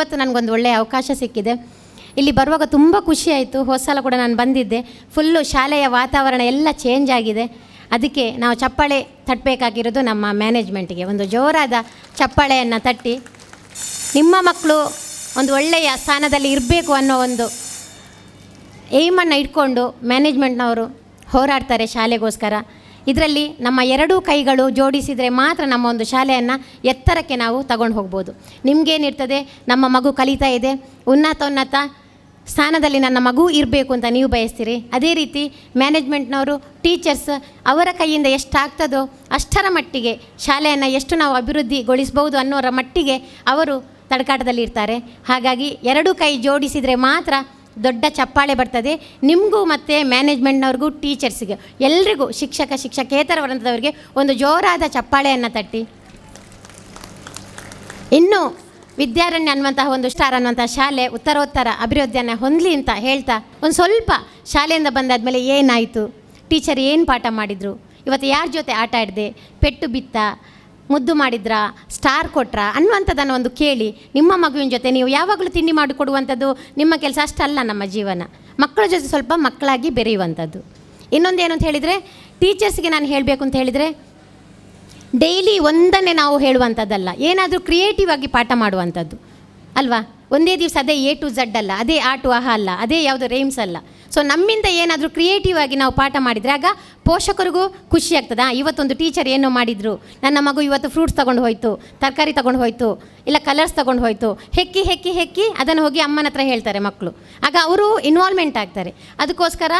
ಇವತ್ತು ನನಗೊಂದು ಒಳ್ಳೆಯ ಅವಕಾಶ ಸಿಕ್ಕಿದೆ. ಇಲ್ಲಿ ಬರುವಾಗ ತುಂಬ ಖುಷಿ ಆಯಿತು. ಹೊಸ ಸಲ ಕೂಡ ನಾನು ಬಂದಿದ್ದೆ. ಫುಲ್ಲು ಶಾಲೆಯ ವಾತಾವರಣ ಎಲ್ಲ ಚೇಂಜ್ ಆಗಿದೆ. ಅದಕ್ಕೆ ನಾವು ಚಪ್ಪಾಳೆ ತಟ್ಟಬೇಕಾಗಿರೋದು ನಮ್ಮ ಮ್ಯಾನೇಜ್ಮೆಂಟ್ಗೆ ಒಂದು ಜೋರಾದ ಚಪ್ಪಾಳೆಯನ್ನು ತಟ್ಟಿ. ನಿಮ್ಮ ಮಕ್ಕಳು ಒಂದು ಒಳ್ಳೆಯ ಸ್ಥಾನದಲ್ಲಿ ಇರಬೇಕು ಅನ್ನೋ ಒಂದು ಏಮನ್ನು ಇಟ್ಕೊಂಡು ಮ್ಯಾನೇಜ್ಮೆಂಟ್ನವರು ಹೋರಾಡ್ತಾರೆ ಶಾಲೆಗೋಸ್ಕರ. ಇದರಲ್ಲಿ ನಮ್ಮ ಎರಡೂ ಕೈಗಳು ಜೋಡಿಸಿದರೆ ಮಾತ್ರ ನಮ್ಮ ಒಂದು ಶಾಲೆಯನ್ನು ಎತ್ತರಕ್ಕೆ ನಾವು ತಗೊಂಡು ಹೋಗ್ಬೋದು. ನಿಮಗೇನಿರ್ತದೆ ನಮ್ಮ ಮಗು ಕಲಿತಾ ಇದೆ. ಉನ್ನತೋನ್ನತ ಸ್ಥಾನದಲ್ಲಿ ನನ್ನ ಮಗು ಇರಬೇಕು ಅಂತ ನೀವು ಬಯಸ್ತೀರಿ. ಅದೇ ರೀತಿ ಮ್ಯಾನೇಜ್ಮೆಂಟ್ನವರು, ಟೀಚರ್ಸ್ ಅವರ ಕೈಯಿಂದ ಎಷ್ಟಾಗ್ತದೋ ಅಷ್ಟರ ಮಟ್ಟಿಗೆ ಶಾಲೆಯನ್ನು ಎಷ್ಟು ನಾವು ಅಭಿವೃದ್ಧಿಗೊಳಿಸ್ಬೋದು ಅನ್ನೋರ ಮಟ್ಟಿಗೆ ಅವರು ತಡಕಾಟದಲ್ಲಿ ಇರ್ತಾರೆ ಹಾಗಾಗಿ ಎರಡೂ ಕೈ ಜೋಡಿಸಿದರೆ ಮಾತ್ರ ದೊಡ್ಡ ಚಪ್ಪಾಳೆ ಬರ್ತದೆ. ನಿಮಗೂ ಮತ್ತು ಮ್ಯಾನೇಜ್ಮೆಂಟ್ನವ್ರಿಗೂ ಟೀಚರ್ಸಿಗೆ ಎಲ್ರಿಗೂ ಶಿಕ್ಷಕ, ಶಿಕ್ಷಕೇತರ ವರ್ಗದವರಿಗೆ ಒಂದು ಜೋರಾದ ಚಪ್ಪಾಳೆಯನ್ನು ತಟ್ಟಿ. ಇನ್ನು ವಿದ್ಯಾರಣ್ಯ ಅನ್ನುವಂತಹ ಒಂದು ಸ್ಟಾರ್ ಅನ್ನುವಂಥ ಶಾಲೆ ಉತ್ತರೋತ್ತರ ಅಭಿವೃದ್ಧಿಯನ್ನು ಹೊಂದಲಿ ಅಂತ ಹೇಳ್ತಾ, ಒಂದು ಸ್ವಲ್ಪ ಶಾಲೆಯಿಂದ ಬಂದಾದಮೇಲೆ ಏನಾಯಿತು? ಟೀಚರ್ ಏನು ಪಾಠ ಮಾಡಿದರು? ಇವತ್ತು ಯಾರ ಜೊತೆ ಆಟ ಆಡಿದೆ? ಪೆಟ್ಟು ಬಿತ್ತ? ಮುದ್ದು ಮಾಡಿದ್ರಾ? ಸ್ಟಾರ್ ಕೊಟ್ರಾ? ಅನ್ನುವಂಥದ್ದನ್ನು ಒಂದು ಕೇಳಿ, ನಿಮ್ಮ ಮಗುವಿನ ಜೊತೆ ನೀವು ಯಾವಾಗಲೂ ತಿಂಡಿ ಮಾಡಿಕೊಡುವಂಥದ್ದು ನಿಮ್ಮ ಕೆಲಸ ಅಷ್ಟಲ್ಲ ನಮ್ಮ ಜೀವನ. ಮಕ್ಕಳ ಜೊತೆ ಸ್ವಲ್ಪ ಮಕ್ಕಳಾಗಿ ಬೆರೆಯುವಂಥದ್ದು. ಇನ್ನೊಂದು ಏನು ಅಂತ ಹೇಳಿದರೆ ಟೀಚರ್ಸ್ಗೆ ನಾನು ಹೇಳಬೇಕು ಅಂತ ಹೇಳಿದರೆ ಡೈಲಿ ಒಂದನ್ನೇ ನಾವು ಹೇಳುವಂಥದ್ದಲ್ಲ. ಏನಾದರೂ ಕ್ರಿಯೇಟಿವ್ ಆಗಿ ಪಾಠ ಮಾಡುವಂಥದ್ದು. ಅಲ್ವಾ? ಒಂದೇ ದಿವಸ ಅದೇ ಎ ಟು ಝಡ್ ಅಲ್ಲ, ಅದೇ ಆ ಟು ಅಹ ಅಲ್ಲ, ಅದೇ ಯಾವುದು ರೇಮ್ಸ್ ಅಲ್ಲ. ಸೊ ನಮ್ಮಿಂದ ಏನಾದರೂ ಕ್ರಿಯೇಟಿವ್ ಆಗಿ ನಾವು ಪಾಠ ಮಾಡಿದರೆ ಆಗ ಪೋಷಕರಿಗೂ ಖುಷಿ ಆಗ್ತದೆ. ಇವತ್ತೊಂದು ಟೀಚರ್ ಏನೋ ಮಾಡಿದರು. ನನ್ನ ಮಗು ಇವತ್ತು ಫ್ರೂಟ್ಸ್ ತೊಗೊಂಡು ಹೋಯ್ತು, ತರಕಾರಿ ತೊಗೊಂಡು ಹೋಯ್ತು, ಇಲ್ಲ ಕಲರ್ಸ್ ತೊಗೊಂಡು ಹೋಯ್ತು. ಹೆಕ್ಕಿ ಹೆಕ್ಕಿ ಹೆಕ್ಕಿ ಅದನ್ನು ಹೋಗಿ ಅಮ್ಮನ ಹತ್ರ ಹೇಳ್ತಾರೆ ಮಕ್ಕಳು ಆಗ ಅವರು ಇನ್ವಾಲ್ವ್ಮೆಂಟ್ ಆಗ್ತಾರೆ. ಅದಕ್ಕೋಸ್ಕರ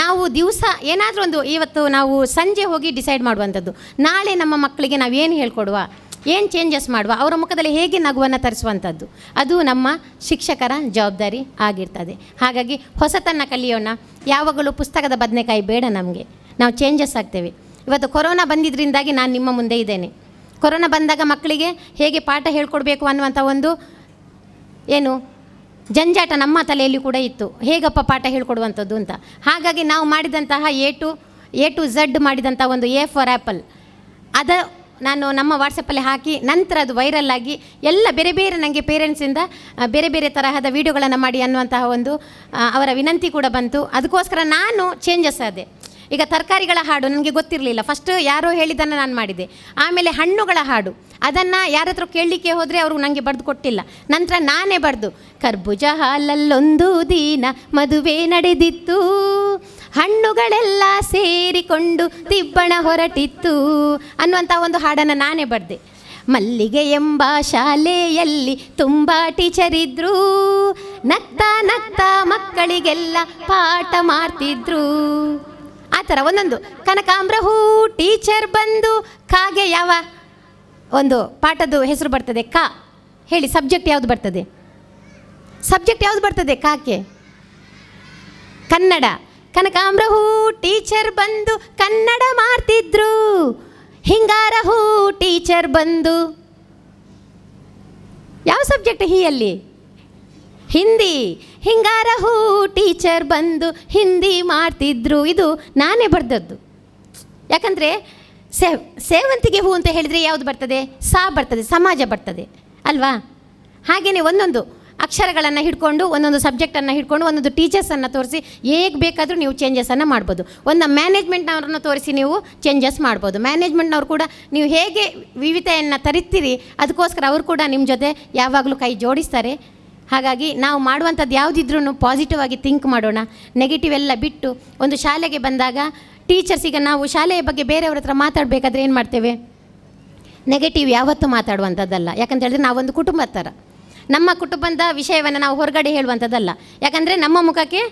ನಾವು ದಿವಸ ಏನಾದರೂ ಒಂದು ಇವತ್ತು ನಾವು ಸಂಜೆ ಹೋಗಿ ಡಿಸೈಡ್ ಮಾಡುವಂಥದ್ದು. ನಾಳೆ ನಮ್ಮ ಮಕ್ಕಳಿಗೆ ನಾವು ಏನು ಹೇಳ್ಕೊಡುವ? ಏನು ಚೇಂಜಸ್ ಮಾಡುವ? ಅವರ ಮುಖದಲ್ಲಿ ಹೇಗೆ ನಗುವನ್ನು ತರಿಸುವಂಥದ್ದು? ಅದು ನಮ್ಮ ಶಿಕ್ಷಕರ ಜವಾಬ್ದಾರಿ ಆಗಿರ್ತದೆ. ಹಾಗಾಗಿ ಹೊಸತನ್ನು ಕಲಿಯೋಣ. ಯಾವಾಗಲೂ ಪುಸ್ತಕದ ಬದನೆಕಾಯಿ ಬೇಡ ನಮಗೆ. ನಾವು ಚೇಂಜಸ್ ಆಗ್ತೇವೆ. ಇವತ್ತು ಕೊರೋನಾ ಬಂದಿದ್ದರಿಂದಾಗಿ ನಾನು ನಿಮ್ಮ ಮುಂದೆ ಇದ್ದೇನೆ. ಕೊರೋನಾ ಬಂದಾಗ ಮಕ್ಕಳಿಗೆ ಹೇಗೆ ಪಾಠ ಹೇಳ್ಕೊಡ್ಬೇಕು ಅನ್ನುವಂಥ ಒಂದು ಏನು ಜಂಜಾಟ ನಮ್ಮ ತಲೆಯಲ್ಲಿ ಕೂಡ ಇತ್ತು. ಹೇಗಪ್ಪ ಪಾಠ ಹೇಳ್ಕೊಡುವಂಥದ್ದು ಅಂತ. ಹಾಗಾಗಿ ನಾವು ಮಾಡಿದಂತಹ A to A to Z ಮಾಡಿದಂಥ ಒಂದು ಎ ಫಾರ್ ಆ್ಯಪಲ್ ಅದ ನಾನು ನಮ್ಮ ವಾಟ್ಸಪ್ಪಲ್ಲಿ ಹಾಕಿ, ನಂತರ ಅದು ವೈರಲ್ ಆಗಿ, ಎಲ್ಲ ಬೇರೆ ಬೇರೆ ನನಗೆ ಪೇರೆಂಟ್ಸಿಂದ ಬೇರೆ ಬೇರೆ ತರಹದ ವೀಡಿಯೋಗಳನ್ನು ಮಾಡಿ ಅನ್ನುವಂತಹ ಒಂದು ಅವರ ವಿನಂತಿ ಕೂಡ ಬಂತು. ಅದಕ್ಕೋಸ್ಕರ ನಾನು ಚೇಂಜಸ್ ಆದೆ. ಈಗ ತರಕಾರಿಗಳ ಹಾಡು ನನಗೆ ಗೊತ್ತಿರಲಿಲ್ಲ. ಫಸ್ಟ್ ಯಾರೋ ಹೇಳಿದ್ದನ್ನು ನಾನು ಮಾಡಿದೆ. ಆಮೇಲೆ ಹಣ್ಣುಗಳ ಹಾಡು. ಅದನ್ನು ಯಾರತ್ರ ಕೇಳಲಿಕ್ಕೆ ಹೋದರೆ ಅವರು ನನಗೆ ಬರೆದು ಕೊಟ್ಟಿಲ್ಲ. ನಂತರ ನಾನೇ ಬರೆದು ಕರ್ಬುಜ ಹಾಲಲ್ಲೊಂದು ದಿನ, ಮದುವೆ ನಡೆದಿತ್ತು. ಹಣ್ಣುಗಳೆಲ್ಲ ಸೇರಿಕೊಂಡು ತಿಬ್ಬಣ ಹೊರಟಿತ್ತು ಅನ್ನುವಂಥ ಒಂದು ಹಾಡನ್ನು ನಾನೇ ಬರೆದೆ. ಮಲ್ಲಿಗೆ ಎಂಬ ಶಾಲೆಯಲ್ಲಿ ತುಂಬ ಟೀಚರ್ ನಕ್ತ ನಗ್ತಾ ಮಕ್ಕಳಿಗೆಲ್ಲ ಪಾಠ ಮಾಡ್ತಿದ್ರು. ಆ ಥರ ಒಂದೊಂದು. ಕನಕಾಂಬ್ರ ಹೂ ಟೀಚರ್ ಬಂದು ಕಾಗೆ ಯಾವ ಒಂದು ಪಾಠದ್ದು ಹೆಸರು ಬರ್ತದೆ, ಕಾ. ಹೇಳಿ ಸಬ್ಜೆಕ್ಟ್ ಯಾವುದು ಬರ್ತದೆ? ಸಬ್ಜೆಕ್ಟ್ ಯಾವುದು ಬರ್ತದೆ ಕಾಕೆ ಕನ್ನಡ. ಕನಕಾಂಬ್ರ ಹೂ ಟೀಚರ್ ಬಂದು ಕನ್ನಡ ಮಾಡ್ತಿದ್ರು. ಹಿಂಗಾರ ಹೂ ಟೀಚರ್ ಬಂದು. ಯಾವ ಸಬ್ಜೆಕ್ಟ್ ಹೀಯಲ್ಲಿ ಹಿಂದಿ. ಹಿಂಗಾರ ಹೂ ಟೀಚರ್ ಬಂದು ಹಿಂದಿ ಮಾಡ್ತಿದ್ರು. ಇದು ನಾನೇ ಬರೆದದ್ದು. ಯಾಕಂದರೆ ಸೇವ್ ಸೇವಂತಿಗೆ ಹೂ ಅಂತ ಹೇಳಿದರೆ ಯಾವುದು ಬರ್ತದೆ? ಸಾ ಬರ್ತದೆ, ಸಮಾಜ ಬರ್ತದೆ. ಅಲ್ವಾ? ಹಾಗೆಯೇ ಒಂದೊಂದು. ಅಕ್ಷರಗಳನ್ನು ಹಿಡ್ಕೊಂಡು, ಒಂದೊಂದು ಸಬ್ಜೆಕ್ಟನ್ನು ಹಿಡ್ಕೊಂಡು, ಒಂದೊಂದು ಟೀಚರ್ಸನ್ನು ತೋರಿಸಿ, ಹೇಗೆ ಬೇಕಾದರೂ ನೀವು ಚೇಂಜಸನ್ನು ಮಾಡ್ಬೋದು. ಒಂದು ಮ್ಯಾನೇಜ್ಮೆಂಟ್ನವ್ರನ್ನ ತೋರಿಸಿ ನೀವು ಚೇಂಜಸ್ ಮಾಡ್ಬೋದು. ಮ್ಯಾನೇಜ್ಮೆಂಟ್ನವ್ರು ಕೂಡ ನೀವು ಹೇಗೆ ವಿವಿಧೆಯನ್ನು ತರಿತೀರಿ ಅದಕ್ಕೋಸ್ಕರ ಅವರು ಕೂಡ ನಿಮ್ಮ ಜೊತೆ ಯಾವಾಗಲೂ ಕೈ ಜೋಡಿಸ್ತಾರೆ. ಹಾಗಾಗಿ ನಾವು ಮಾಡುವಂಥದ್ದು ಯಾವುದಿದ್ರೂ ಪಾಸಿಟಿವ್ ಆಗಿ ಥಿಂಕ್ ಮಾಡೋಣ. ನೆಗೆಟಿವ್ ಎಲ್ಲ ಬಿಟ್ಟು ಒಂದು ಶಾಲೆಗೆ ಬಂದಾಗ ಟೀಚರ್ಸ್ ಈಗ ನಾವು ಶಾಲೆಯ ಬಗ್ಗೆ ಬೇರೆಯವ್ರ ಹತ್ರ ಮಾತಾಡಬೇಕಾದ್ರೆ ಏನು ಮಾಡ್ತೇವೆ? ನೆಗೆಟಿವ್ ಯಾವತ್ತೂ ಮಾತಾಡುವಂಥದ್ದಲ್ಲ. ಯಾಕಂತ ಹೇಳಿದ್ರೆ ನಾವೊಂದು ಕುಟುಂಬ ಥರ. ನಮ್ಮ ಕುಟುಂಬದ ವಿಷಯವನ್ನು ನಾವು ಹೊರಗಡೆ ಹೇಳುವಂಥದ್ದಲ್ಲ. ಯಾಕಂದರೆ ನಮ್ಮ ಮುಖಕ್ಕೆ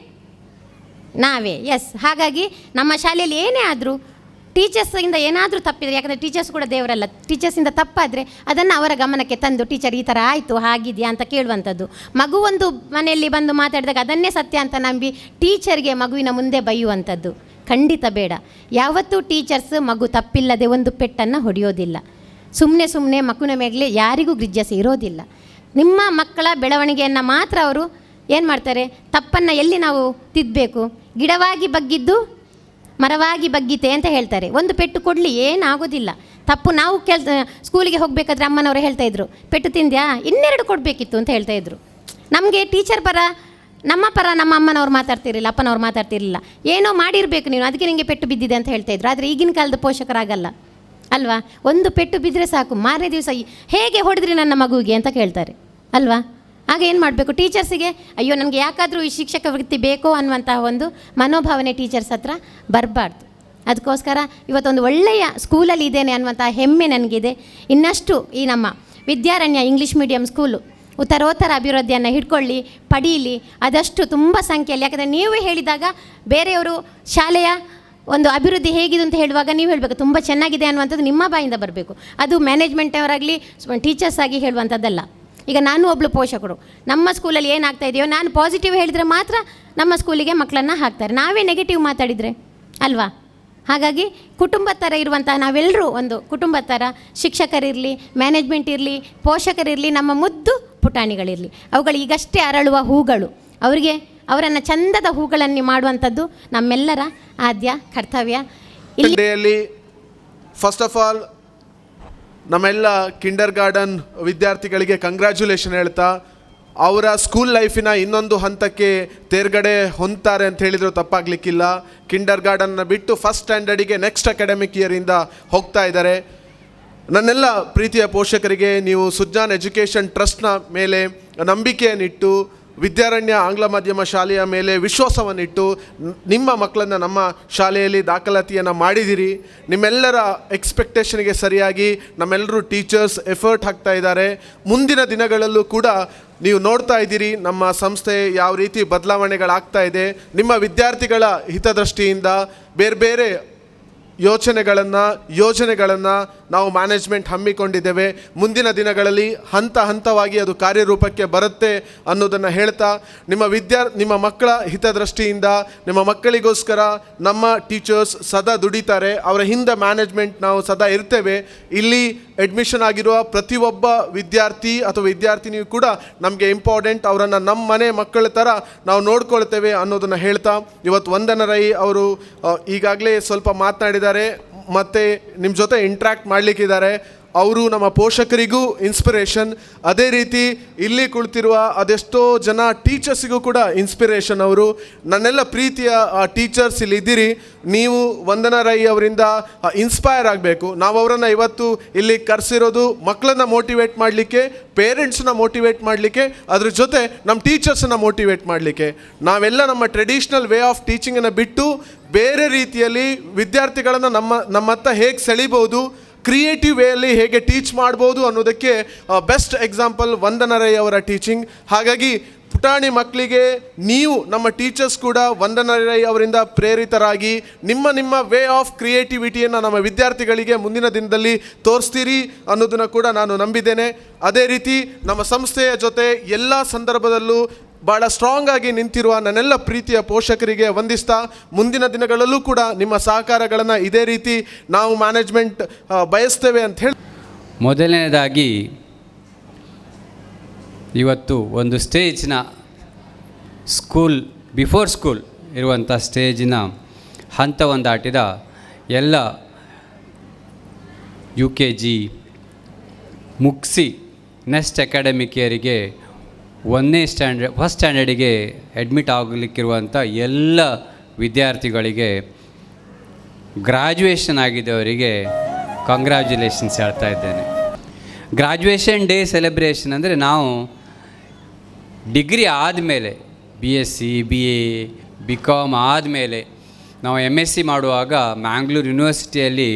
ನಾವೇ ಎಸ್ ಹಾಗಾಗಿ ನಮ್ಮ ಶಾಲೆಯಲ್ಲಿ ಏನೇ ಆದರೂ ಟೀಚರ್ಸಿಂದ ಏನಾದರೂ ತಪ್ಪಿದರೆ, ಯಾಕಂದರೆ ಟೀಚರ್ಸ್ ಕೂಡ ದೇವರಲ್ಲ ಟೀಚರ್ಸಿಂದ ತಪ್ಪಾದರೆ ಅದನ್ನು ಅವರ ಗಮನಕ್ಕೆ ತಂದು ಟೀಚರ್ ಈ ಥರ ಆಯಿತು, ಹಾಗಿದೆಯಾ ಅಂತ ಕೇಳುವಂಥದ್ದು. ಮಗು ಒಂದು ಮನೆಯಲ್ಲಿ ಬಂದು ಮಾತಾಡಿದಾಗ ಅದನ್ನೇ ಸತ್ಯ ಅಂತ ನಂಬಿ ಟೀಚರ್ಗೆ ಮಗುವಿನ ಮುಂದೆ ಬೈಯುವಂಥದ್ದು. ಖಂಡಿತ ಬೇಡ. ಯಾವತ್ತೂ ಟೀಚರ್ಸ್ ಮಗು ತಪ್ಪಿಲ್ಲದೆ ಒಂದು ಪೆಟ್ಟನ್ನು ಹೊಡೆಯೋದಿಲ್ಲ. ಸುಮ್ಮನೆ ಸುಮ್ಮನೆ ಮಗುವಿನ ಮೇಲೆ ಯಾರಿಗೂ ಗ್ರಿಜ್ಜಸಿ ಇರೋದಿಲ್ಲ. ನಿಮ್ಮ ಮಕ್ಕಳ ಬೆಳವಣಿಗೆಯನ್ನು ಮಾತ್ರ ಅವರು ಏನು ಮಾಡ್ತಾರೆ? ತಪ್ಪನ್ನು ಎಲ್ಲಿ ನಾವು ತಿದ್ದಬೇಕು ಗಿಡವಾಗಿ ಬಗ್ಗಿದ್ದು ಮರವಾಗಿ ಬಗ್ಗಿತೆ ಅಂತ ಹೇಳ್ತಾರೆ. ಒಂದು ಪೆಟ್ಟು ಕೊಡಲಿ ಏನಾಗೋದಿಲ್ಲ. ತಪ್ಪು ನಾವು ಕೆಲ್, ಸ್ಕೂಲಿಗೆ ಹೋಗಬೇಕಾದ್ರೆ ಅಮ್ಮನವರು ಹೇಳ್ತಾ ಇದ್ರು, ಪೆಟ್ಟು ತಿಂದ್ಯಾ? ಇನ್ನೆರಡು ಕೊಡಬೇಕಿತ್ತು ಅಂತ ಹೇಳ್ತಾ ಇದ್ರು. ನಮಗೆ ಟೀಚರ್ ಪರ, ನಮ್ಮ ಪರ ನಮ್ಮ ಅಮ್ಮನವ್ರು ಮಾತಾಡ್ತಿರಲಿಲ್ಲ, ಅಪ್ಪನವ್ರು ಮಾತಾಡ್ತಿರಲಿಲ್ಲ. ಏನೋ ಮಾಡಿರಬೇಕು ನೀನು, ಅದಕ್ಕೆ ನಿಮಗೆ ಪೆಟ್ಟು ಬಿದ್ದಿದೆ ಅಂತ ಹೇಳ್ತಾ ಇದ್ರು. ಆದರೆ ಈಗಿನ ಕಾಲದ ಪೋಷಕರಾಗಲ್ಲ. ಅಲ್ವಾ? ಒಂದು ಪೆಟ್ಟು ಬಿದ್ದರೆ ಸಾಕು, ಮಾರನೇ ದಿವಸ ಹೇಗೆ ಹೊಡೆದ್ರಿ ನನ್ನ ಮಗುವಿಗೆ ಅಂತ ಕೇಳ್ತಾರೆ. ಅಲ್ವಾ? ಆಗ ಏನು ಮಾಡಬೇಕು? ಟೀಚರ್ಸಿಗೆ, ಅಯ್ಯೋ ನನಗೆ ಯಾಕಾದರೂ ಈ ಶಿಕ್ಷಕ ವೃತ್ತಿ ಬೇಕೋ ಅನ್ನುವಂತಹ ಒಂದು ಮನೋಭಾವನೆ ಟೀಚರ್ಸ್ ಹತ್ರ ಬರಬಾರ್ದು. ಅದಕ್ಕೋಸ್ಕರ ಇವತ್ತೊಂದು ಒಳ್ಳೆಯ ಸ್ಕೂಲಲ್ಲಿ ಇದ್ದೇನೆ ಅನ್ನುವಂಥ ಹೆಮ್ಮೆ ನನಗಿದೆ. ಇನ್ನಷ್ಟು ಈ ನಮ್ಮ ವಿದ್ಯಾರಣ್ಯ ಇಂಗ್ಲೀಷ್ ಮೀಡಿಯಂ ಸ್ಕೂಲು ಉತ್ತರೋತ್ತರ ಅಭಿವೃದ್ಧಿಯನ್ನು ಹಿಡ್ಕೊಳ್ಳಿ, ಪಡೀಲಿ. ಅದಷ್ಟು ತುಂಬ ಸಂಖ್ಯೆಯಲ್ಲಿ. ಯಾಕಂದರೆ ನೀವು ಹೇಳಿದಾಗ ಬೇರೆಯವರು ಶಾಲೆಯ ಒಂದು ಅಭಿವೃದ್ಧಿ ಹೇಗಿದೆ ಅಂತ ಹೇಳುವಾಗ ನೀವು ಹೇಳಬೇಕು, ತುಂಬ ಚೆನ್ನಾಗಿದೆ ಅನ್ನುವಂಥದ್ದು ನಿಮ್ಮ ಬಾಯಿಂದ ಬರಬೇಕು. ಅದು ಮ್ಯಾನೇಜ್ಮೆಂಟವರಾಗಲಿ ಟೀಚರ್ಸ್ ಆಗಿ ಹೇಳುವಂಥದ್ದಲ್ಲ. ಈಗ ನಾನು ಒಬ್ಬಳು ಪೋಷಕರು. ನಮ್ಮ ಸ್ಕೂಲಲ್ಲಿ ಏನಾಗ್ತಾ ಇದೆಯೋ ನಾನು ಪಾಸಿಟಿವ್ ಹೇಳಿದರೆ ಮಾತ್ರ ನಮ್ಮ ಸ್ಕೂಲಿಗೆ ಮಕ್ಕಳನ್ನು ಹಾಕ್ತಾರೆ. ನಾವೇ ನೆಗೆಟಿವ್ ಮಾತಾಡಿದರೆ ಅಲ್ವಾ? ಹಾಗಾಗಿ ಕುಟುಂಬ ಥರ ಇರುವಂತಹ ನಾವೆಲ್ಲರೂ ಒಂದು ಕುಟುಂಬ ಥರ ಶಿಕ್ಷಕರಿರಲಿ ಮ್ಯಾನೇಜ್ಮೆಂಟ್ ಇರಲಿ, ಪೋಷಕರಿರಲಿ, ನಮ್ಮ ಮುದ್ದು ಪುಟಾಣಿಗಳಿರಲಿ. ಅವುಗಳು ಈಗಷ್ಟೇ ಅರಳುವ ಹೂಗಳು. ಅವರಿಗೆ ಅವರನ್ನು ಚಂದದ ಹೂಗಳನ್ನು ಮಾಡುವಂಥದ್ದು ನಮ್ಮೆಲ್ಲರ ಆದ್ಯ, ಕರ್ತವ್ಯ. ಇಲ್ಲಿ ಫಸ್ಟ್ ಆಫ್ ಆಲ್ ನಮ್ಮೆಲ್ಲ ಕಿಂಡರ್ ಗಾರ್ಡನ್ ವಿದ್ಯಾರ್ಥಿಗಳಿಗೆ ಕಂಗ್ರ್ಯಾಚುಲೇಷನ್ ಹೇಳ್ತಾ, ಅವರ ಸ್ಕೂಲ್ ಲೈಫಿನ ಇನ್ನೊಂದು ಹಂತಕ್ಕೆ ತೇರ್ಗಡೆ ಹೊಂದ್ತಾರೆ ಅಂತ ಹೇಳಿದ್ರು, ತಪ್ಪಾಗಲಿಕ್ಕಿಲ್ಲ. ಕಿಂಡರ್ ಗಾರ್ಡನ್ನ ಬಿಟ್ಟು ಫಸ್ಟ್ ಸ್ಟ್ಯಾಂಡರ್ಡಿಗೆ ನೆಕ್ಸ್ಟ್ ಅಕಾಡೆಮಿಕ್ ಇಯರಿಂದ ಹೋಗ್ತಾ ಇದ್ದಾರೆ. ನನ್ನೆಲ್ಲ ಪ್ರೀತಿಯ ಪೋಷಕರಿಗೆ, ನೀವು ಸುಜ್ಞಾನ್ ಎಜುಕೇಷನ್ ಟ್ರಸ್ಟ್ನ ಮೇಲೆ ನಂಬಿಕೆಯನ್ನಿಟ್ಟು ವಿದ್ಯಾರಣ್ಯ ಆಂಗ್ಲ ಮಾಧ್ಯಮ ಶಾಲೆಯ ಮೇಲೆ ವಿಶ್ವಾಸವನ್ನಿಟ್ಟು ನಿಮ್ಮ ಮಕ್ಕಳನ್ನು ನಮ್ಮ ಶಾಲೆಯಲ್ಲಿ ದಾಖಲಾತಿಯನ್ನು ಮಾಡಿದಿರಿ. ನಿಮ್ಮೆಲ್ಲರ ಎಕ್ಸ್ಪೆಕ್ಟೇಷನ್ಗೆ ಸರಿಯಾಗಿ ನಮ್ಮೆಲ್ಲರೂ ಟೀಚರ್ಸ್ ಎಫರ್ಟ್ ಹಾಕ್ತಾ ಇದ್ದಾರೆ. ಮುಂದಿನ ದಿನಗಳಲ್ಲೂ ಕೂಡ ನೀವು ನೋಡ್ತಾ ಇದ್ದೀರಿ, ನಮ್ಮ ಸಂಸ್ಥೆ ಯಾವ ರೀತಿ ಬದಲಾವಣೆಗಳಾಗ್ತಾ ಇದೆ. ನಿಮ್ಮ ವಿದ್ಯಾರ್ಥಿಗಳ ಹಿತದೃಷ್ಟಿಯಿಂದ ಬೇರೆ ಬೇರೆ ಯೋಚನೆಗಳನ್ನು, ಯೋಜನೆಗಳನ್ನು ನಾವು ಮ್ಯಾನೇಜ್ಮೆಂಟ್ ಹಮ್ಮಿಕೊಂಡಿದ್ದೇವೆ. ಮುಂದಿನ ದಿನಗಳಲ್ಲಿ ಹಂತ ಹಂತವಾಗಿ ಅದು ಕಾರ್ಯರೂಪಕ್ಕೆ ಬರುತ್ತೆ ಅನ್ನೋದನ್ನು ಹೇಳ್ತಾ, ನಿಮ್ಮ ವಿದ್ಯಾ, ನಿಮ್ಮ ಮಕ್ಕಳ ಹಿತದೃಷ್ಟಿಯಿಂದ, ನಿಮ್ಮ ಮಕ್ಕಳಿಗೋಸ್ಕರ ನಮ್ಮ ಟೀಚರ್ಸ್ ಸದಾ ದುಡಿತಾರೆ. ಅವರ ಹಿಂದೆ ಮ್ಯಾನೇಜ್ಮೆಂಟ್ ನಾವು ಸದಾ ಇರ್ತೇವೆ. ಇಲ್ಲಿ ಅಡ್ಮಿಷನ್ ಆಗಿರುವ ಪ್ರತಿಯೊಬ್ಬ ವಿದ್ಯಾರ್ಥಿ ಅಥವಾ ವಿದ್ಯಾರ್ಥಿನಿಯೂ ಕೂಡ ನಮಗೆ ಇಂಪಾರ್ಟೆಂಟ್ ಅವರನ್ನು ನಮ್ಮ ಮನೆ ಮಕ್ಕಳ ಥರ ನಾವು ನೋಡ್ಕೊಳ್ತೇವೆ ಅನ್ನೋದನ್ನು ಹೇಳ್ತಾ, ಇವತ್ತು ವಂದನ ರೈ ಅವರು ಈಗಾಗಲೇ ಸ್ವಲ್ಪ ಮಾತನಾಡಿದ್ದಾರೆ. ಮತ್ತು ನಿಮ್ಮ ಜೊತೆ ಇಂಟ್ರ್ಯಾಕ್ಟ್ ಮಾಡಲಿಕ್ಕಿದ್ದಾರೆ. ಅವರು ನಮ್ಮ ಪೋಷಕರಿಗೂ ಇನ್ಸ್ಪಿರೇಷನ್ ಅದೇ ರೀತಿ ಇಲ್ಲಿ ಕುಳಿತಿರುವ ಅದೆಷ್ಟೋ ಜನ ಟೀಚರ್ಸಿಗೂ ಕೂಡ ಇನ್ಸ್ಪಿರೇಷನ್ ಅವರು. ನನ್ನೆಲ್ಲ ಪ್ರೀತಿಯ ಟೀಚರ್ಸ್ ಇಲ್ಲಿ ಇದ್ದೀರಿ. ನೀವು ವಂದನಾ ರೈ ಅವರಿಂದ ಇನ್ಸ್ಪೈರ್ ಆಗಬೇಕು. ನಾವು ಅವರನ್ನು ಇವತ್ತು ಇಲ್ಲಿ ಕರೆಸಿರೋದು ಮಕ್ಕಳನ್ನ ಮೋಟಿವೇಟ್ ಮಾಡಲಿಕ್ಕೆ ಪೇರೆಂಟ್ಸನ್ನ ಮೋಟಿವೇಟ್ ಮಾಡಲಿಕ್ಕೆ, ಅದ್ರ ಜೊತೆ ನಮ್ಮ ಟೀಚರ್ಸನ್ನ ಮೋಟಿವೇಟ್ ಮಾಡಲಿಕ್ಕೆ. ನಾವೆಲ್ಲ ನಮ್ಮ ಟ್ರೆಡಿಷ್ನಲ್ ವೇ ಆಫ್ ಟೀಚಿಂಗನ್ನು ಬಿಟ್ಟು ಬೇರೆ ರೀತಿಯಲ್ಲಿ ವಿದ್ಯಾರ್ಥಿಗಳನ್ನು ನಮ್ಮ ನಮ್ಮತ್ತ ಹೇಗೆ ಸೆಳಿಬೋದು ಕ್ರಿಯೇಟಿವ್ ವೇಯಲ್ಲಿ ಹೇಗೆ ಟೀಚ್ ಮಾಡ್ಬೋದು ಅನ್ನೋದಕ್ಕೆ ಬೆಸ್ಟ್ ಎಕ್ಸಾಂಪಲ್ ವಂದನರೈ ಅವರ ಟೀಚಿಂಗ್ ಹಾಗಾಗಿ ಪುಟಾಣಿ ಮಕ್ಕಳಿಗೆ ನೀವು ನಮ್ಮ ಟೀಚರ್ಸ್ ಕೂಡ ವಂದನರೈ ಅವರಿಂದ ಪ್ರೇರಿತರಾಗಿ ನಿಮ್ಮ ನಿಮ್ಮ ವೇ ಆಫ್ ಕ್ರಿಯೇಟಿವಿಟಿಯನ್ನು ನಮ್ಮ ವಿದ್ಯಾರ್ಥಿಗಳಿಗೆ ಮುಂದಿನ ದಿನದಲ್ಲಿ ತೋರಿಸ್ತೀರಿ ಅನ್ನೋದನ್ನು ಕೂಡ ನಾನು ನಂಬಿದ್ದೇನೆ. ಅದೇ ರೀತಿ ನಮ್ಮ ಸಂಸ್ಥೆಯ ಜೊತೆ ಎಲ್ಲ ಸಂದರ್ಭದಲ್ಲೂ ಭಾಳ ಸ್ಟ್ರಾಂಗ್ ಆಗಿ ನಿಂತಿರುವ ನನ್ನೆಲ್ಲ ಪ್ರೀತಿಯ ಪೋಷಕರಿಗೆ ವಂದಿಸ್ತಾ ಮುಂದಿನ ದಿನಗಳಲ್ಲೂ ಕೂಡ ನಿಮ್ಮ ಸಹಕಾರಗಳನ್ನು ಇದೇ ರೀತಿ ನಾವು ಮ್ಯಾನೇಜ್ಮೆಂಟ್ ಬಯಸ್ತೇವೆ ಅಂತ ಹೇಳಿ. ಮೊದಲನೇದಾಗಿ ಇವತ್ತು ಒಂದು ಸ್ಟೇಜ್ನ ಸ್ಕೂಲ್ ಬಿಫೋರ್ ಸ್ಕೂಲ್ ಇರುವಂಥ ಸ್ಟೇಜಿನ ದಾಟಿದ ಎಲ್ಲ ಯು ಕೆ ಜಿ ಮುಗಿಸಿ ನೆಕ್ಸ್ಟ್ ಅಕಾಡೆಮಿಕ್ ಇಯರಿಗೆ ಒಂದನೇ ಸ್ಟ್ಯಾಂಡರ್ಡ್ ಫಸ್ಟ್ ಸ್ಟ್ಯಾಂಡರ್ಡಿಗೆ ಅಡ್ಮಿಟ್ ಆಗಲಿಕ್ಕಿರುವಂಥ ಎಲ್ಲ ವಿದ್ಯಾರ್ಥಿಗಳಿಗೆ ಗ್ರ್ಯಾಜುಯೇಷನ್ ಆಗಿದ್ದವರಿಗೆ ಕಂಗ್ರ್ಯಾಚುಲೇಷನ್ಸ್ ಹೇಳ್ತಾ ಇದ್ದೇನೆ. ಗ್ರ್ಯಾಜುಯೇಷನ್ ಡೇ ಸೆಲೆಬ್ರೇಷನ್ ಅಂದರೆ ನಾವು ಡಿಗ್ರಿ ಆದಮೇಲೆ B S C B A B com ಆದಮೇಲೆ, ನಾವು ಎಂ ಎಸ್ ಸಿ ಮಾಡುವಾಗ ಮ್ಯಾಂಗ್ಳೂರು ಯೂನಿವರ್ಸಿಟಿಯಲ್ಲಿ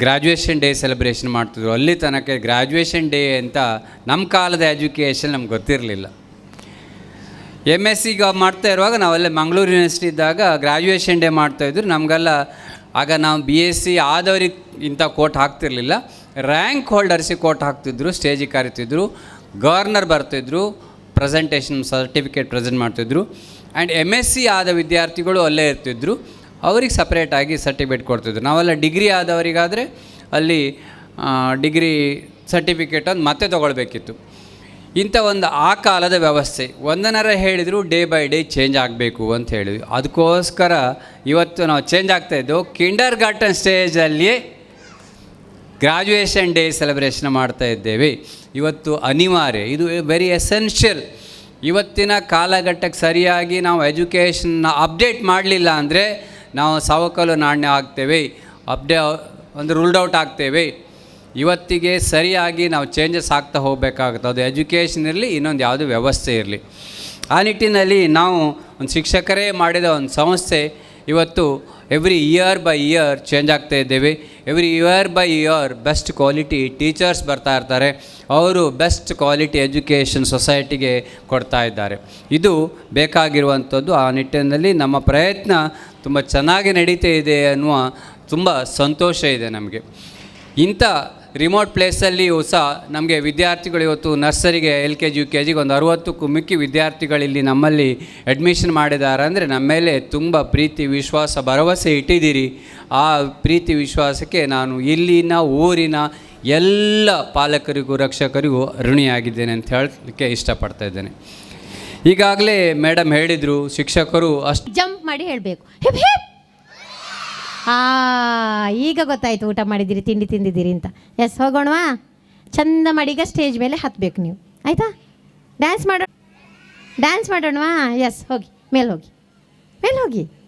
ಗ್ರ್ಯಾಜುಯೇಷನ್ ಡೇ ಸೆಲೆಬ್ರೇಷನ್ ಮಾಡ್ತಿದ್ರು. ಅಲ್ಲಿ ತನಕ ಗ್ರ್ಯಾಜುಯೇಷನ್ ಡೇ ಅಂತ ನಮ್ಮ ಕಾಲದ ಎಜುಕೇಷನ್ ನಮ್ಗೆ ಗೊತ್ತಿರಲಿಲ್ಲ. ಎಂ ಎಸ್ ಸಿಗೆ ಮಾಡ್ತಾ ಇರುವಾಗ ನಾವೆಲ್ಲ ಮಂಗಳೂರು ಯೂನಿವರ್ಸಿಟಿ ಇದ್ದಾಗ ಗ್ರ್ಯಾಜುಯೇಷನ್ ಡೇ ಮಾಡ್ತಾಯಿದ್ರು ನಮಗೆಲ್ಲ ಆಗ ನಾವು ಬಿ ಎಸ್ ಸಿ ಆದವ್ರಿಗೆ ಇಂಥ ಕೋಟ್ ಹಾಕ್ತಿರ್ಲಿಲ್ಲ. ರ್ಯಾಂಕ್ ಹೋಲ್ಡರ್ಸಿಗೆ ಕೋಟ್ ಹಾಕ್ತಿದ್ರು ಸ್ಟೇಜಿಗೆ ಕರಿತಿದ್ರು. ಗವರ್ನರ್ ಬರ್ತಿದ್ರು ಪ್ರೆಸೆಂಟೇಷನ್ ಸರ್ಟಿಫಿಕೇಟ್ ಪ್ರೆಸೆಂಟ್ ಮಾಡ್ತಿದ್ರು. ಆ್ಯಂಡ್ ಎಂ ಎಸ್ ಸಿ ಆದ ವಿದ್ಯಾರ್ಥಿಗಳು ಅಲ್ಲೇ ಇರ್ತಿದ್ರು. ಅವ್ರಿಗೆ ಸಪ್ರೇಟಾಗಿ ಸರ್ಟಿಫಿಕೇಟ್ ಕೊಡ್ತಿದ್ರು. ನಾವೆಲ್ಲ ಡಿಗ್ರಿ ಆದವರಿಗಾದರೆ ಅಲ್ಲಿ ಡಿಗ್ರಿ ಸರ್ಟಿಫಿಕೇಟ್ ಒಂದು ಮತ್ತೆ ತೊಗೊಳ್ಬೇಕಿತ್ತು. ಇಂಥ ಒಂದು ಆ ಕಾಲದ ವ್ಯವಸ್ಥೆ. ಒಂದನರ ಹೇಳಿದರು ಡೇ ಬೈ ಡೇ ಚೇಂಜ್ ಆಗಬೇಕು ಅಂತ ಹೇಳಿದ್ವಿ. ಅದಕ್ಕೋಸ್ಕರ ಇವತ್ತು ನಾವು ಚೇಂಜ್ ಆಗ್ತಾಯಿದ್ದೆವು ಕಿಂಡರ್ ಗಾರ್ಟನ್ ಸ್ಟೇಜಲ್ಲಿಯೇ ಗ್ರಾಜುಯೇಷನ್ ಡೇ ಸೆಲೆಬ್ರೇಷನ್ ಮಾಡ್ತಾ ಇದ್ದೇವೆ. ಇವತ್ತು ಅನಿವಾರ್ಯ. ಇದು ವೆರಿ ಎಸೆನ್ಷಿಯಲ್ ಇವತ್ತಿನ ಕಾಲಘಟ್ಟಕ್ಕೆ ಸರಿಯಾಗಿ ನಾವು ಎಜುಕೇಷನ್ನ ಅಪ್ಡೇಟ್ ಮಾಡಲಿಲ್ಲ ಅಂದರೆ ನಾವು ಸಾವಕಲು ನಾಣ್ಯ ಆಗ್ತೇವೆ ಅಪ್ಡೇ ಒಂದು ರೂಲ್ಡ್ ಔಟ್ ಆಗ್ತೇವೆ ಇವತ್ತಿಗೆ ಸರಿಯಾಗಿ ನಾವು ಚೇಂಜಸ್ ಆಗ್ತಾ ಹೋಗಬೇಕಾಗುತ್ತೆ. ಅದು ಎಜುಕೇಷನ್ ಇರಲಿ, ಇನ್ನೊಂದು ಯಾವುದೇ ವ್ಯವಸ್ಥೆ ಇರಲಿ. ಆ ನಿಟ್ಟಿನಲ್ಲಿ ನಾವು ಒಂದು ಶಿಕ್ಷಕರೇ ಮಾಡಿದ ಒಂದು ಸಂಸ್ಥೆ ಇವತ್ತು every year by year change ಆಗ್ತಾ ಇದ್ದೇವೆ. Every year by year best quality teachers ಬರ್ತಾ ಇರ್ತಾರೆ. ಅವರು ಬೆಸ್ಟ್ ಕ್ವಾಲಿಟಿ ಎಜುಕೇಷನ್ ಸೊಸೈಟಿಗೆ ಕೊಡ್ತಾ ಇದ್ದಾರೆ. ಇದು ಬೇಕಾಗಿರುವಂಥದ್ದು ಆ ನಿಟ್ಟಿನಲ್ಲಿ ನಮ್ಮ ಪ್ರಯತ್ನ ತುಂಬ ಚೆನ್ನಾಗಿ ನಡೀತಾ ಇದೆ ಅನ್ನುವ ತುಂಬ ಸಂತೋಷ ಇದೆ ನಮಗೆ. ಇಂಥ ರಿಮೋಟ್ ಪ್ಲೇಸಲ್ಲಿಯೂ ಸಹ ನಮಗೆ ವಿದ್ಯಾರ್ಥಿಗಳು ಇವತ್ತು ನರ್ಸರಿಗೆ, L K G, U K ಜಿಗೆ ಒಂದು ಅರುವತ್ತಕ್ಕೂ ಮಿಕ್ಕಿ ವಿದ್ಯಾರ್ಥಿಗಳಿಲ್ಲಿ ನಮ್ಮಲ್ಲಿ ಅಡ್ಮಿಷನ್ ಮಾಡಿದ್ದಾರೆ ಅಂದರೆ ನಮ್ಮ ಮೇಲೆ ತುಂಬ ಪ್ರೀತಿ, ವಿಶ್ವಾಸ, ಭರವಸೆ ಇಟ್ಟಿದ್ದೀರಿ. ಆ ಪ್ರೀತಿ, ವಿಶ್ವಾಸಕ್ಕೆ ನಾನು ಇಲ್ಲಿನ, ಊರಿನ ಎಲ್ಲ ಪಾಲಕರಿಗೂ, ರಕ್ಷಕರಿಗೂ ಋಣಿಯಾಗಿದ್ದೇನೆ ಅಂತ ಹೇಳಲಿಕ್ಕೆ ಇಷ್ಟಪಡ್ತಾ ಇದ್ದೇನೆ. ಈಗಾಗಲೇ ಮೇಡಮ್ ಹೇಳಿದರು, ಶಿಕ್ಷಕರು ಅಷ್ಟು ಜಂಪ್ ಮಾಡಿ ಹೇಳಬೇಕು. Hip hip! ಆ, ಈಗ ಗೊತ್ತಾಯ್ತು ಊಟ ಮಾಡಿದ್ದೀರಿ, ತಿಂಡಿ ತಿಂದಿದ್ದೀರಿ ಅಂತ. ಎಸ್ ಹೋಗೋಣವಾ? ಚಂದ ಮಾಡಿ ಈಗ ಸ್ಟೇಜ್ ಮೇಲೆ ಹತ್ತಬೇಕು ನೀವು. ಆಯಿತಾ? ಡ್ಯಾನ್ಸ್ ಮಾಡೋ ಡ್ಯಾನ್ಸ್ ಮಾಡೋಣವಾ? ಎಸ್ ಹೋಗಿ. ಮೇಲೆ ಹೋಗಿ. ಮೇಲೆ ಹೋಗಿ.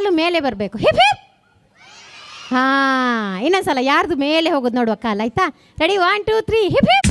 ಕಾಲು ಮೇಲೆ ಬರಬೇಕು. Hip hip. ಹಾ, ಇನ್ನೊಂದ್ಸಲ ಯಾರ್ದು ಮೇಲೆ ಹೋಗೋದು ನೋಡುವ ಕಾಲು, ಆಯ್ತಾ? Ready one two three hip hip.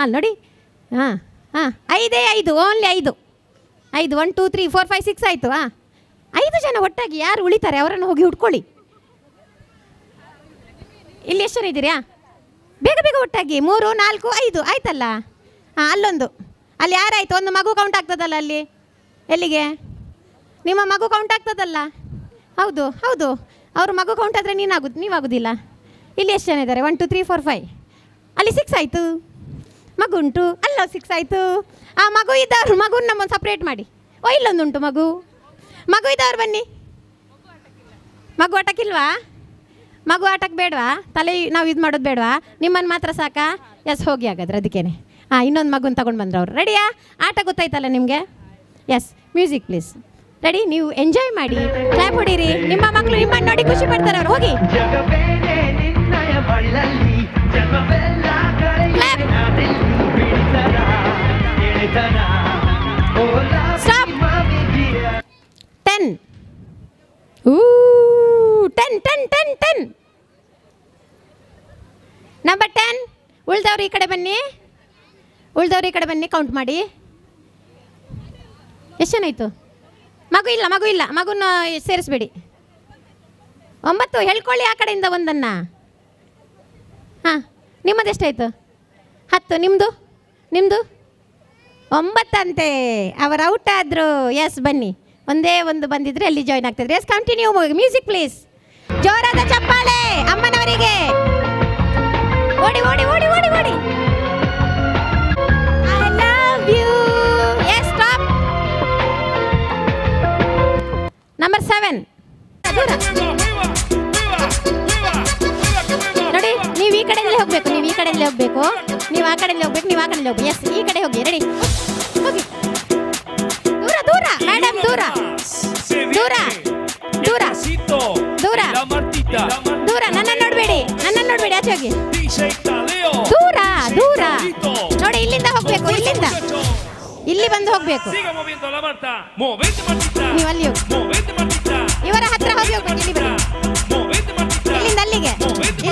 ಹಾಂ ನೋಡಿ. ಹಾಂ ಹಾಂ ಐದೇ ಐದು ಓನ್ಲಿ ಐದು. ಐದು one two three four five six ಆಯಿತು ಹಾಂ ಐದು ಜನ ಒಟ್ಟಾಗಿ ಯಾರು ಉಳಿತಾರೆ ಅವರನ್ನು ಹೋಗಿ ಹುಡ್ಕೊಳ್ಳಿ. ಇಲ್ಲಿ ಎಷ್ಟು ಜನ ಇದ್ದೀರಾ? ಬೇಗ ಬೇಗ ಒಟ್ಟಾಗಿ, ಮೂರು, ನಾಲ್ಕು, ಐದು, ಆಯ್ತಲ್ಲ? ಹಾಂ ಅಲ್ಲೊಂದು. ಅಲ್ಲಿ ಯಾರಾಯ್ತು? ಒಂದು ಮಗು ಕೌಂಟ್ ಆಗ್ತದಲ್ಲ ಅಲ್ಲಿ? ಎಲ್ಲಿಗೆ? ನಿಮ್ಮ ಮಗು ಕೌಂಟ್ ಆಗ್ತದಲ್ಲ? ಹೌದು ಹೌದು. ಅವ್ರ ಮಗು ಕೌಂಟ್ ಆದರೆ ನೀನಾಗ, ನೀವಾಗೋದಿಲ್ಲ. ಇಲ್ಲಿ ಎಷ್ಟು ಜನ ಇದ್ದಾರೆ? One two three four five ಅಲ್ಲಿ ಸಿಕ್ಸ್ ಆಯಿತು. ಮಗು ಉಂಟು ಅಲ್ಲ ಸಿಕ್ಸ್ ಆಯಿತು. ಆ ಮಗು ಇದ್ದವ್ರು ಮಗುನ ನಮ್ಮನ್ನು ಸಪ್ರೇಟ್ ಮಾಡಿ. ಓ, ಇಲ್ಲೊಂದುಂಟು ಮಗು. ಮಗು ಇದ್ದವ್ರು ಬನ್ನಿ. ಮಗು ಆಟಕ್ಕಿಲ್ವಾ? ಮಗು ಆಟಕ್ಕೆ ಬೇಡವಾ? ತಲೆ ನಾವು ಇದು ಮಾಡೋದು ಬೇಡವಾ? ನಿಮ್ಮನ್ನು ಮಾತ್ರ ಸಾಕಾ? ಎಸ್ ಹೋಗಿ ಹಾಗಾದ್ರೆ ಅದಕ್ಕೇನೆ. ಹಾಂ ಇನ್ನೊಂದು ಮಗುನ ತಗೊಂಡು ಬಂದ್ರು ಅವ್ರು. ರೆಡಿಯಾ ಆಟ ಗೊತ್ತಾಯ್ತಲ್ಲ ನಿಮಗೆ? ಎಸ್ ಮ್ಯೂಸಿಕ್ ಪ್ಲೀಸ್ ರೆಡಿ ನೀವು ಎಂಜಾಯ್ ಮಾಡಿ. ಕ್ಲಾಪ್ ಹೊಡೀರಿ. ನಿಮ್ಮ ಮಕ್ಕಳು ನಿಮ್ಮನ್ನು ನೋಡಿ ಖುಷಿ ಪಡ್ತಾರೆ ಅವ್ರು. ಹೋಗಿ. Stop. ಟೆನ್ ಊ ten ten ten ten number ten ಉಳ್ದವ್ರು ಈ ಕಡೆ ಬನ್ನಿ. ಉಳ್ದವ್ರು ಈ ಕಡೆ ಬನ್ನಿ ಕೌಂಟ್ ಮಾಡಿ. ಎಷ್ಟು ಜನ ಆಯಿತು ಮಗು ಇಲ್ಲ ಮಗು ಇಲ್ಲ. ಮಗುನ ಸೇರಿಸ್ಬೇಡಿ. ಒಂಬತ್ತು, ಹೇಳ್ಕೊಳ್ಳಿ ಆ ಕಡೆಯಿಂದ ಒಂದನ್ನು. ಹಾಂ ನಿಮ್ಮದು ಎಷ್ಟಾಯಿತು ಹತ್ತು ನಿಮ್ಮದು ನಿಮ್ಮದು ಒಂಬತ್ತಂತೆ. ಅವರು ಔಟ್ ಆದರು ಎಸ್ ಬನ್ನಿ. ಒಂದೇ ಒಂದು ಬಂದಿದ್ರೆ ಅಲ್ಲಿ ಜಾಯ್ನ್ ಆಗ್ತಿದ್ರೆ. ಎಸ್ ಕಂಟಿನ್ಯೂ ಮ್ಯೂಸಿಕ್ ಪ್ಲೀಸ್ ಜೋರಾದ ಚಪ್ಪಾಳೆ, ಅಮ್ಮನವರಿಗೆ. ಓಡಿ ಓಡಿ ಓಡಿ ಓಡಿ ಓಡಿ. I love you yes number seven ಕಡೆಯಿಂದಲೇ ಹೋಗ್ಬೇಕು ನೀವು ಈ ಕಡೆಯಲ್ಲಿ ಹೋಗ್ಬೇಕು. ನೀವು ಆ ಕಡೆಯಲ್ಲಿ ಹೋಗ್ಬೇಕು ನೀವು ಆ ಕಡೆ ಹೋಗಿ ಎಸ್ ಈ ಕಡೆ ಹೋಗಿ ರೆಡಿ ಹೋಗಿ. ದೂರ ದೂರ. ಮೇಡಮ್ ದೂರ. ದೂರ. ದೂರ. ದೂರ. ದೂರ. ನನ್ನ ನೋಡಬೇಡಿ ನನ್ನ ನೋಡಬೇಡಿ ಆಚೆ ಹೋಗಿ. ದೂರ ದೂರ. ನೋಡಿ ಇಲ್ಲಿಂದ ಹೋಗ್ಬೇಕು ಇಲ್ಲಿಂದ. ಇಲ್ಲಿ ಬಂದು ಹೋಗ್ಬೇಕು. ನೀವು ಅಲ್ಲಿ ಹೋಗಿ. ಇವರ ಹತ್ರ ಹೋಗಿ ಹೋಗ್ಬೇಕು ಇಲ್ಲಿ ಬನ್ನಿ.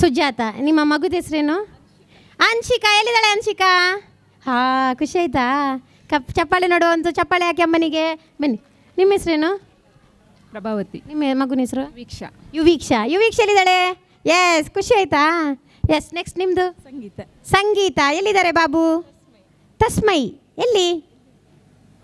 ಸುಜಾತ ನಿಮ್ಮ ಮಗುದ ಹೆಸರೇನು? ಅನ್ಶಿಕಾ ಎಲ್ಲಿದ್ದಾಳೆ ಅನ್ಶಿಕಾ? ಹಾ ಖುಷಿ ಆಯ್ತಾ? ಕಪ್ ಚಪ್ಪಾಳೆ ಒಂದು ಚಪ್ಪಾಳೆ ಹಾಕಿ ಅಮ್ಮನಿಗೆ. ಬನ್ನಿ ನಿಮ್ಮ ಹೆಸರೇನು? ಪ್ರಭಾವತಿ. ನಿಮ್ಮ ಮಗುನ ಹೆಸರು? ವೀಕ್ಷಾ ಯುವೀಕ್ಷಾ ಯುವೀಕ್ಷಾ ಎಲ್ಲಿದ್ದಾಳೆ? ಎಸ್ ಖುಷಿ ಆಯ್ತಾ? ಎಸ್ ನೆಕ್ಸ್ಟ್ ನಿಮ್ಮದು ಸಂಗೀತ. ಸಂಗೀತ ಎಲ್ಲಿದ್ದಾರೆ ಬಾಬು? ತಸ್ಮೈ ಎಲ್ಲಿ?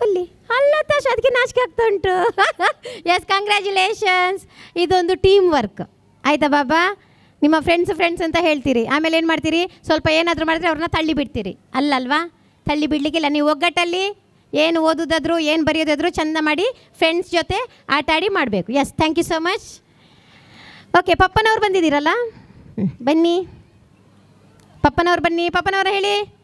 ಅಲ್ಲಿ ಅಲ್ಲ ತಾಶ ಅದಕ್ಕೆ ನಾಚಿಕೆ ಆಗ್ತಾ ಉಂಟು. ಎಸ್ ಕಂಗ್ರ್ಯಾಚುಲೇಷನ್ಸ್ ಇದೊಂದು ಟೀಮ್ ವರ್ಕ್ ಆಯ್ತಾ ಬಾಬಾ? ನಿಮ್ಮ ಫ್ರೆಂಡ್ಸ್ ಫ್ರೆಂಡ್ಸ್ ಅಂತ ಹೇಳ್ತೀರಿ. ಆಮೇಲೆ ಏನು ಮಾಡ್ತೀರಿ? ಸ್ವಲ್ಪ ಏನಾದರೂ ಮಾಡಿದ್ರೆ ಅವ್ರನ್ನ ತಳ್ಳಿ ಬಿಡ್ತೀರಿ. ಅಲ್ಲಲ್ವಾ? ತಳ್ಳಿ ಬಿಡಲಿಕ್ಕಿಲ್ಲ. ನೀವು ಒಗ್ಗಟ್ಟಲ್ಲಿ ಏನು ಓದೋದಾದ್ರು, ಏನು ಬರೆಯೋದಾದ್ರು ಚಂದ ಮಾಡಿ ಫ್ರೆಂಡ್ಸ್ ಜೊತೆ ಆಟ ಆಡಿ ಮಾಡಬೇಕು. Yes thank you so much okay ಪಪ್ಪನವ್ರು ಬಂದಿದ್ದೀರಲ್ಲ? ಬನ್ನಿ. ಪಪ್ಪನವ್ರು ಬನ್ನಿ. ಪಪ್ಪನವ್ರು ಹೇಳಿ.